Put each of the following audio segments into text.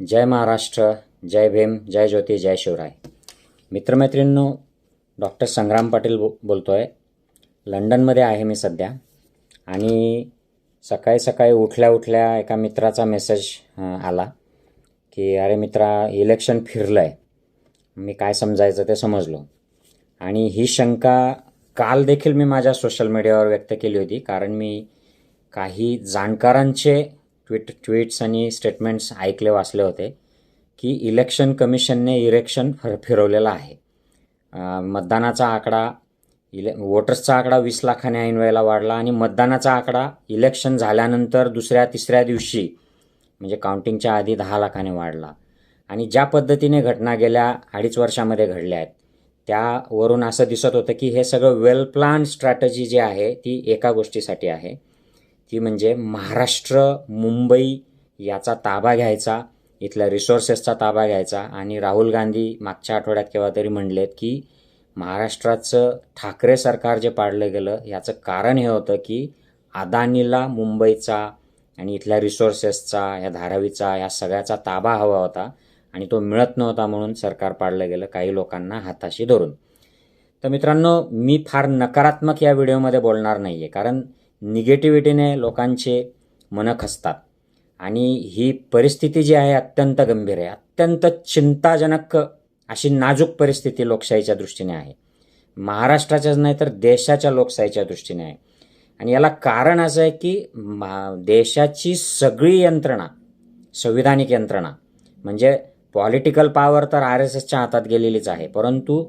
जय महाराष्ट्र जय भीम जय ज्योती जय शिवराय. मित्रमैत्रिणींनो डॉक्टर संग्राम पाटील बो बोलतो आहे लंडनमध्ये आहे मी सध्या. आणि सकाळी सकाळी उठल्या उठल्या एका मित्राचा मेसेज आला की अरे मित्रा इलेक्शन फिरलं आहे मी काय समजायचं ते समजलो. आणि ही शंका काल देखील मी माझ्या सोशल मीडियावर व्यक्त केली होती कारण मी काही जाणकारांचे ट्विट ट्विट्स आणि स्टेटमेंट्स ऐकले वाचले होते की इलेक्शन कमिशनने इलेक्शन फर फिरवलेलं आहे. मतदानाचा आकडा इले वोटर्सचा आकडा वीस लाखाने ऐन वेळेला वाढला आणि मतदानाचा आकडा इलेक्शन झाल्यानंतर दुसऱ्या तिसऱ्या दिवशी म्हणजे काउंटिंगच्या आधी दहा लाखाने वाढला. आणि ज्या पद्धतीने घटना गेल्या अडीच वर्षामध्ये घडल्या आहेत त्यावरून असं दिसत होतं की हे सगळं वेल प्लॅन स्ट्रॅटजी जी आहे ती एका गोष्टीसाठी आहे. ती म्हणजे महाराष्ट्र मुंबई याचा ताबा घ्यायचा इथल्या रिसोर्सेसचा ताबा घ्यायचा. आणि राहुल गांधी मागच्या आठवड्यात केव्हा तरी म्हणलेत की महाराष्ट्राचं ठाकरे सरकार जे पाडलं गेलं याचं कारण हे होतं की अदानीला मुंबईचा आणि इथल्या रिसोर्सेसचा या धारावीचा या सगळ्याचा ताबा हवा होता. आणि तो मिळत नव्हता म्हणून सरकार पाडलं गेलं काही लोकांना हाताशी धरून. तर मित्रांनो मी फार नकारात्मक या व्हिडिओमध्ये बोलणार नाही आहे कारण निगेटिव्हिटीने लोकांचे मनं खचतात आणि ही परिस्थिती जी आहे अत्यंत गंभीर आहे. अत्यंत चिंताजनक अशी नाजूक परिस्थिती लोकशाहीच्या दृष्टीने आहे. महाराष्ट्राच्याच नाही तर देशाच्या लोकशाहीच्या दृष्टीने आहे. आणि याला कारण असं आहे की मा देशाची सगळी यंत्रणा संविधानिक यंत्रणा म्हणजे पॉलिटिकल पॉवर तर आर एस एसच्या हातात गेलेलीच आहे परंतु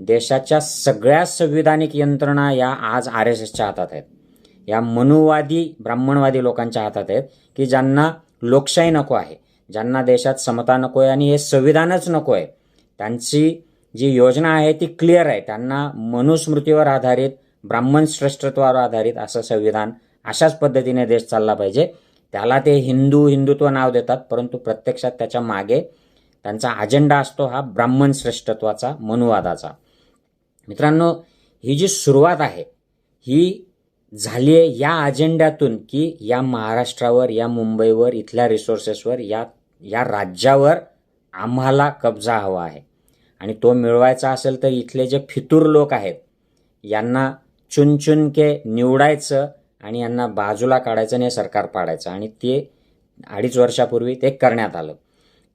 देशाच्या सगळ्या संविधानिक यंत्रणा या आज आर एस एसच्या हातात आहेत. या मनुवादी ब्राह्मणवादी लोकांच्या हातात आहेत की ज्यांना लोकशाही नको आहे ज्यांना देशात समता नको आहे आणि हे संविधानच नको आहे. त्यांची जी योजना आहे ती क्लिअर आहे. त्यांना मनुस्मृतीवर आधारित ब्राह्मण श्रेष्ठत्वावर आधारित असं संविधान अशाच पद्धतीने देश चालला पाहिजे. त्याला ते हिंदू हिंदुत्व नाव देतात परंतु प्रत्यक्षात त्याच्यामागे त्यांचा अजेंडा असतो हा ब्राह्मण श्रेष्ठत्वाचा मनुवादाचा. मित्रांनो ही जी सुरुवात आहे ही झाली आहे या अजेंड्यातून की या महाराष्ट्रावर या मुंबईवर इथल्या रिसोर्सेसवर या या राज्यावर आम्हाला कब्जा हवा आहे. आणि तो मिळवायचा असेल तर इथले जे फितूर लोक आहेत यांना चुनचुनके निवडायचं आणि यांना बाजूला काढायचं आणि हे सरकार पाडायचं. आणि ते अडीच वर्षापूर्वी ते करण्यात आलं.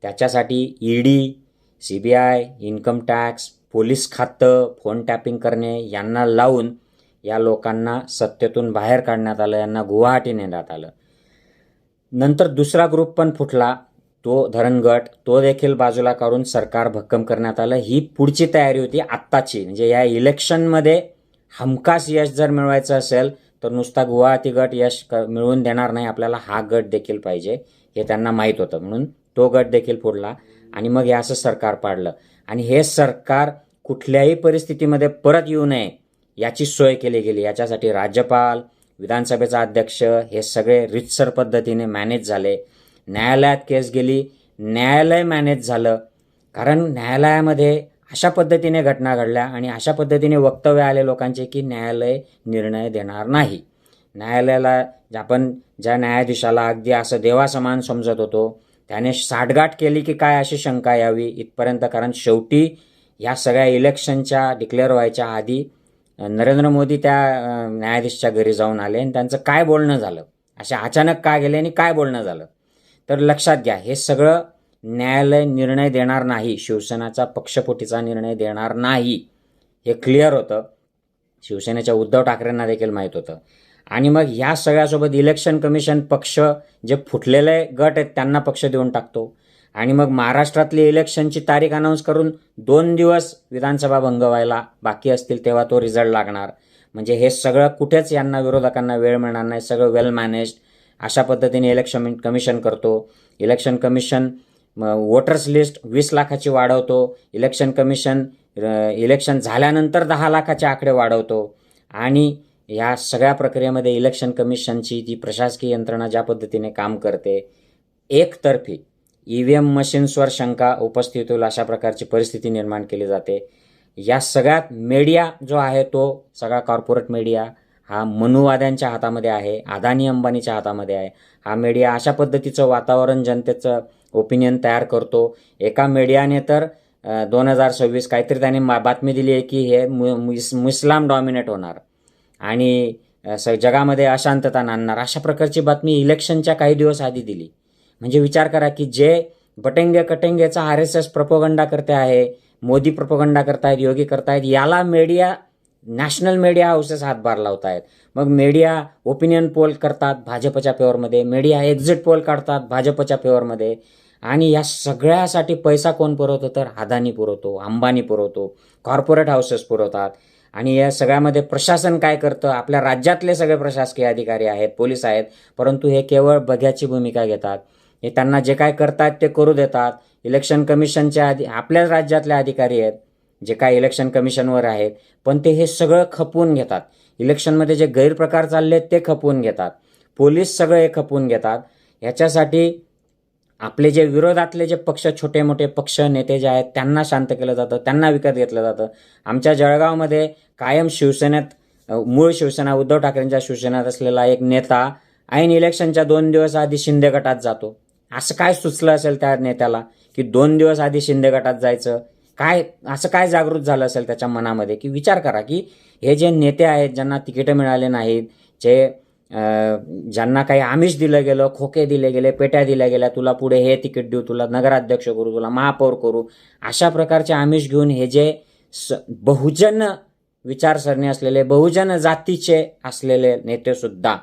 त्याच्यासाठी E D C B I income tax police खातं फोन टॅपिंग करणे यांना लावून या लोकांना सत्तेतून बाहेर काढण्यात आलं यांना गुवाहाटी नेण्यात आलं. नंतर दुसरा ग्रुप पण फुटला तो धरणगट तो देखील बाजूला काढून सरकार भक्कम करण्यात आलं. ही पुढची तयारी होती आत्ताची. म्हणजे या इलेक्शनमध्ये हमखास यश जर मिळवायचं असेल तर नुसता गुवाहाटी गट यश क मिळवून देणार नाही आपल्याला हा गट देखील पाहिजे हे त्यांना माहीत होतं. म्हणून तो गट देखील फोडला आणि मग हे असं सरकार पाडलं. आणि हे सरकार कुठल्याही परिस्थितीमध्ये परत येऊ नये याची सोय केली गेली. याच्यासाठी राज्यपाल विधानसभेचा अध्यक्ष हे सगळे रितसर पद्धतीने मॅनेज झाले. न्यायालयात केस गेली. न्यायालय मॅनेज झालं. कारण न्यायालयामध्ये अशा पद्धतीने घटना घडल्या आणि अशा पद्धतीने वक्तव्य आले लोकांचे की न्यायालय निर्णय देणार नाही. न्यायालयाला आपण ज्या न्यायाधीशाला अगदी असं देवासमान समजत होतो त्याने साठगाठ केली की काय अशी शंका यावी इथपर्यंत. कारण शेवटी या सगळ्या इलेक्शनच्या डिक्लेअर व्हायच्या आधी नरेंद्र मोदी त्या न्यायाधीशच्या घरी जाऊन आले आणि त्यांचं काय बोलणं झालं? असे अचानक का गेले आणि काय बोलणं झालं? तर लक्षात घ्या हे सगळं न्यायालय निर्णय देणार नाही शिवसेनाचा पक्षपोटीचा निर्णय देणार नाही. हे क्लिअर होतं. शिवसेनेच्या उद्धव ठाकरेंना देखील माहीत होतं. आणि मग ह्या सगळ्यासोबत इलेक्शन कमिशन पक्ष जे फुटलेले गट आहेत त्यांना पक्ष देऊन टाकतो. आणि मग महाराष्ट्रातली इलेक्शनची तारीख अनाऊन्स करून दोन दिवस विधानसभा भंग व्हायला बाकी असतील तेव्हा तो रिझल्ट लागणार. म्हणजे हे सगळं कुठेच यांना विरोधकांना वेळ मिळणार नाही सगळं वेल मॅनेज्ड अशा पद्धतीने इलेक्शन कमिशन करतो. इलेक्शन कमिशन वोटर्स लिस्ट वीस लाखाची वाढवतो. इलेक्शन कमिशन इलेक्शन झाल्यानंतर दहा लाखाचे आकडे वाढवतो. आणि ह्या सगळ्या प्रक्रियेमध्ये इलेक्शन कमिशनची जी प्रशासकीय यंत्रणा ज्या पद्धतीने काम करते एकतर्फी ई व्ही एम मशीन्सवर शंका उपस्थित होईल अशा प्रकारची परिस्थिती निर्माण केली जाते. या सगळ्यात मीडिया जो आहे तो सगळा कॉर्पोरेट मीडिया हा मनुवाद्यांच्या हातामध्ये आहे अदानी अंबानीच्या हातामध्ये आहे. हा मीडिया अशा पद्धतीचं वातावरण जनतेचं ओपिनियन तयार करतो. एका मीडियाने तर दोन हजार सव्वीस काहीतरी त्याने मा- बातमी दिली आहे की हे मु- मुस- मुस्लाम डॉमिनेट होणार. आणि स- जगामध्ये अशांतता आणणार अशा प्रकारची बातमी इलेक्शनच्या काही दिवस आधी दिली. म्हणजे विचार करा की जे बटेंगे कटेंगेचा आर एस एस प्रपोगंडा करते आहे मोदी प्रपोगंडा करतायत योगी करतायत याला मीडिया नॅशनल मीडिया हाऊसेस हातभार लावत आहेत मग मीडिया ओपिनियन पोल करतात भाजपच्या पेवरमध्ये मीडिया एक्झिट पोल काढतात भाजपच्या पेवरमध्ये आणि या सगळ्यासाठी पैसा कोण पुरवतो? तर अदानी पुरवतो अंबानी पुरवतो कॉर्पोरेट हाऊसेस पुरवतात. आणि या सगळ्यामध्ये प्रशासन काय करतं? आपल्या राज्यातले सगळे प्रशासकीय अधिकारी आहेत पोलीस आहेत परंतु हे केवळ बघ्याची भूमिका घेतात. हे त्यांना जे काय करतात ते करू देतात. इलेक्शन कमिशनचे आधी आपल्याच राज्यातले अधिकारी आहेत जे काय इलेक्शन कमिशनवर आहेत पण ते हे सगळं खपवून घेतात. इलेक्शनमध्ये जे गैरप्रकार चालले आहेत ते खपवून घेतात. पोलीस सगळे हे खपवून घेतात. याच्यासाठी आपले जे विरोधातले जे पक्ष छोटे मोठे पक्ष नेते जे आहेत त्यांना शांत केलं जातं त्यांना विकत घेतलं जातं. आमच्या जळगावमध्ये कायम शिवसेनेत मूळ शिवसेना उद्धव ठाकरेंच्या शिवसेनेत असलेला एक नेता ऐन इलेक्शनच्या दोन दिवस आधी शिंदे गटात जातो. असं काय सुचलं असेल त्या नेत्याला की दोन दिवस आधी शिंदे गटात जायचं? काय असं काय जागृत झालं असेल त्याच्या मनामध्ये? की विचार करा की हे जे नेते आहेत ज्यांना तिकीटं मिळाले नाहीत जे ज्यांना काही आमिष दिलं गेलं खोके दिले गेले पेट्या दिल्या गेल्या तुला पुढे हे तिकीट देऊ तुला नगराध्यक्ष करू तुला महापौर करू अशा प्रकारचे आमिष घेऊन हे जे स बहुजन विचारसरणी असलेले बहुजन जातीचे असलेले नेतेसुद्धा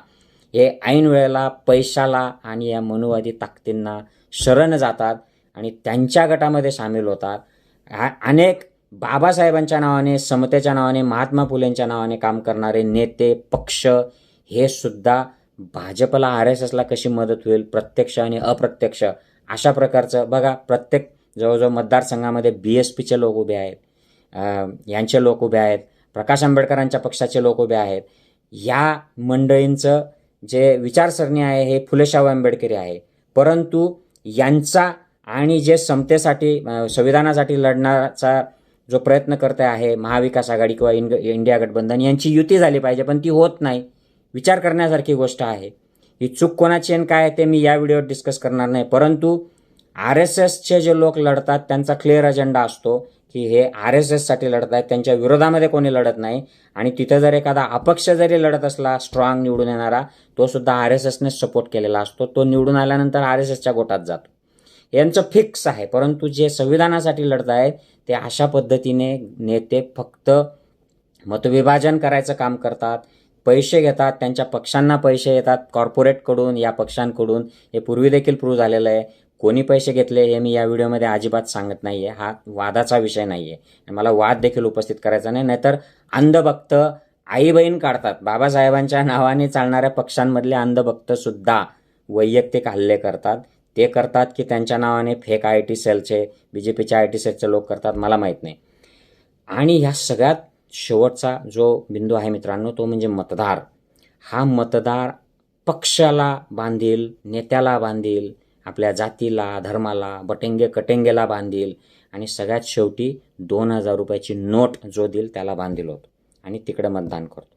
हे ऐन वेळेला पैशाला आणि या मनुवादी ताकदींना शरण जातात आणि त्यांच्या गटामध्ये सामील होतात. अनेक बाबासाहेबांच्या नावाने समतेच्या नावाने महात्मा फुलेंच्या नावाने काम करणारे नेते पक्ष हे सुद्धा भाजपला आर एस एसला कशी मदत होईल प्रत्यक्ष आणि अप्रत्यक्ष अशा प्रकारचं बघा प्रत्येक जवळजवळ मतदारसंघामध्ये बी एस पीचे लोक उभे आहेत यांचे लोक उभे आहेत प्रकाश आंबेडकरांच्या पक्षाचे लोक उभे आहेत. या मंडळींचं जे विचारसरणी आहे हे फुलेशाहू आंबेडकरी आहे. परंतु यांचा आणि जे समतेसाठी संविधानासाठी लढण्याचा जो प्रयत्न करते आहे महाविकास आघाडी किंवा इंग इंडिया गठबंधन यांची युती झाली पाहिजे पण ती होत नाही. विचार करण्यासारखी गोष्ट आहे. ही चूक कोणाची आणि काय ते मी या व्हिडिओवर डिस्कस करणार नाही. परंतु आर एस एसचे जे लोक लढतात त्यांचा क्लिअर अजेंडा असतो की हे आर एस एससाठी लढत आहेत. त्यांच्या विरोधामध्ये कोणी लढत नाही. आणि तिथं जर एखादा अपक्ष जरी लढत असला स्ट्रॉंग निवडून येणारा तो सुद्धा आर एस एसने सपोर्ट केलेला असतो. तो निवडून आल्यानंतर आर एस एसच्या गोटात जातो. यांचं फिक्स आहे. परंतु जे संविधानासाठी लढत आहेत ते अशा पद्धतीने नेते फक्त मतविभाजन करायचं काम करतात. पैसे घेतात. त्यांच्या पक्षांना पैसे येतात. कॉर्पोरेटकडून या पक्षांकडून. हे पूर्वी देखील प्रूव्ह झालेलं आहे. कोणी पैसे घेतले हे मी या व्हिडिओमध्ये अजिबात सांगत नाही आहे हा वादाचा विषय नाही आहे मला वाद देखील उपस्थित करायचा नाही. नाहीतर अंधभक्त आई बहीण काढतात. बाबासाहेबांच्या नावाने चालणाऱ्या पक्षांमधले अंधभक्तसुद्धा वैयक्तिक हल्ले करतात. ते करतात की त्यांच्या नावाने फेक आय टी सेलचे बी जे पीच्या आय टी सेलचे लोक करतात मला माहीत नाही. आणि ह्या सगळ्यात शेवटचा जो बिंदू आहे मित्रांनो तो म्हणजे मतदार. हा मतदार पक्षाला बांधील नेत्याला बांधील आपल्या जातीला धर्माला बटेंगे कटेंगेला बांधील आणि सगळ्यात शेवटी दोन हजार रुपयाची नोट जो देईल त्याला बांधील होतो आणि तिकडे मतदान करतो.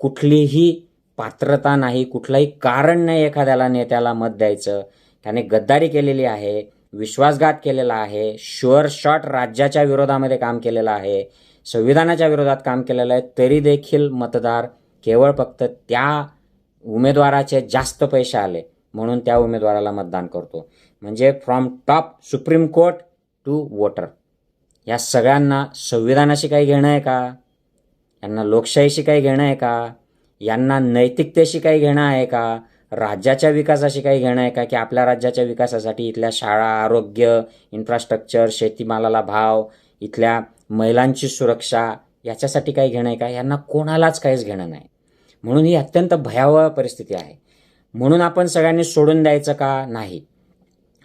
कुठलीही पात्रता नाही कुठलंही कारण नाही एखाद्याला नेत्याला मत द्यायचं. त्याने गद्दारी केलेली आहे विश्वासघात केलेला आहे शुअर शॉट राज्याच्या विरोधामध्ये काम केलेलं आहे संविधानाच्या विरोधात काम केलेलं आहे तरी देखील मतदार केवळ फक्त त्या उमेदवाराचे जास्त पैसे आले. म्हणून त्या उमेदवाराला मतदान करतो. म्हणजे from top supreme court to voter या सगळ्यांना संविधानाशी काही घेणं आहे का? यांना लोकशाहीशी काही घेणं आहे का? यांना नैतिकतेशी काही घेणं आहे का? राज्याच्या विकासाशी काही घेणं आहे का? की आपल्या राज्याच्या विकासासाठी इथल्या शाळा आरोग्य इन्फ्रास्ट्रक्चर शेतीमालाला भाव इथल्या महिलांची सुरक्षा याच्यासाठी काही घेणं आहे का? यांना कोणालाच काहीच घेणं नाही. म्हणून ही अत्यंत भयावह परिस्थिती आहे. म्हणून आपण सगळ्यांनी सोडून द्यायचं का? नाही.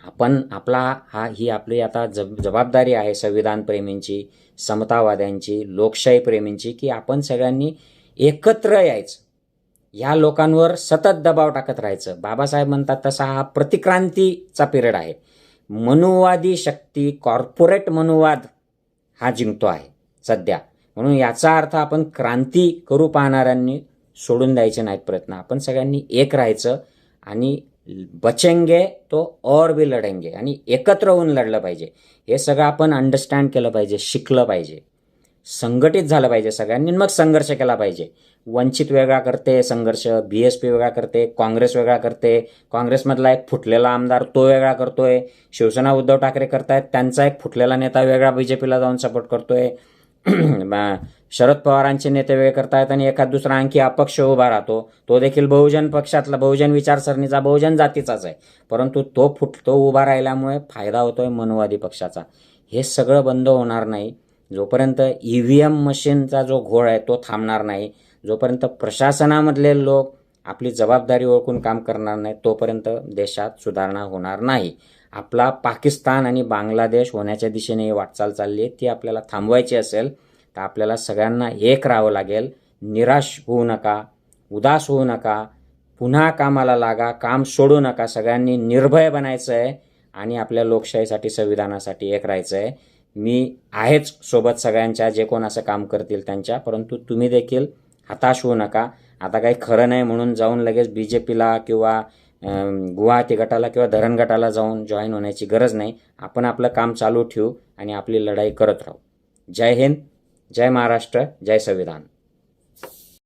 आपण आपला हा ही आपली आता जब जबाबदारी आहे संविधान प्रेमींची समतावाद्यांची लोकशाही प्रेमींची की आपण सगळ्यांनी एकत्र यायचं. या लोकांवर सतत दबाव टाकत राहायचं. बाबासाहेब म्हणतात तसा हा प्रतिक्रांतीचा पिरियड आहे. मनुवादी शक्ती कॉर्पोरेट मनुवाद हा जिंकतो आहे सध्या. म्हणून याचा अर्थ आपण क्रांती करू पाहणाऱ्यांनी सोडून द्यायचे नाहीत प्रयत्न. आपण सगळ्यांनी एक राहायचं आणि बचेंगे तो और भी लढेंगे आणि एकत्र होऊन लढलं पाहिजे. हे सगळं आपण अंडरस्टँड केलं पाहिजे शिकलं पाहिजे. संघटित झालं पाहिजे सगळ्यांनी मग संघर्ष केला पाहिजे. वंचित वेगळा करते संघर्ष. बी एस पी वेगळा करते काँग्रेस वेगळा करते. काँग्रेसमधला एक फुटलेला आमदार तो वेगळा करतोय. शिवसेना उद्धव ठाकरे करतायत त्यांचा एक फुटलेला नेता वेगळा बी जे पीला जाऊन सपोर्ट करतोय. शरद पवारांचे नेते वेगळे करतायत आणि एखाद दुसरा आणखी अपक्ष उभा राहतो. तो देखील बहुजन पक्षातला बहुजन विचारसरणीचा बहुजन जातीचाच आहे. परंतु तो फुट तो उभा राहिल्यामुळे फायदा होतोय मनुवादी पक्षाचा. हे सगळं बंद होणार नाही. जोपर्यंत ई व्ही एम मशीनचा जो घोळ आहे तो थांबणार नाही. जोपर्यंत प्रशासनामधले लोक आपली जबाबदारी ओळखून काम करणार नाही तोपर्यंत देशात सुधारणा होणार नाही. आपला पाकिस्तान आणि बांगलादेश होण्याच्या दिशेने वाटचाल चालली आहे ती आपल्याला थांबवायची असेल तर आपल्याला सगळ्यांना एक राहावं लागेल. निराश होऊ नका उदास होऊ नका पुन्हा कामाला लागा काम सोडू नका. सगळ्यांनी निर्भय बनायचं आहे आणि आपल्या लोकशाहीसाठी संविधानासाठी एक राहायचं आहे मी आहेच सोबत सगळ्यांच्या जे कोण असं काम करतील त्यांच्या परंतु तुम्ही देखील हताश होऊ नका. आता काही खरं नाही म्हणून जाऊन लगेच बी जे पीला किंवा गुवाहाटी गटाला किंवा धरण गटाला जाऊन जॉईन होण्याची गरज नाही. आपण आपलं काम चालू ठेवू आणि आपली लढाई करत राहू. जय हिंद जय महाराष्ट्र जय संविधान.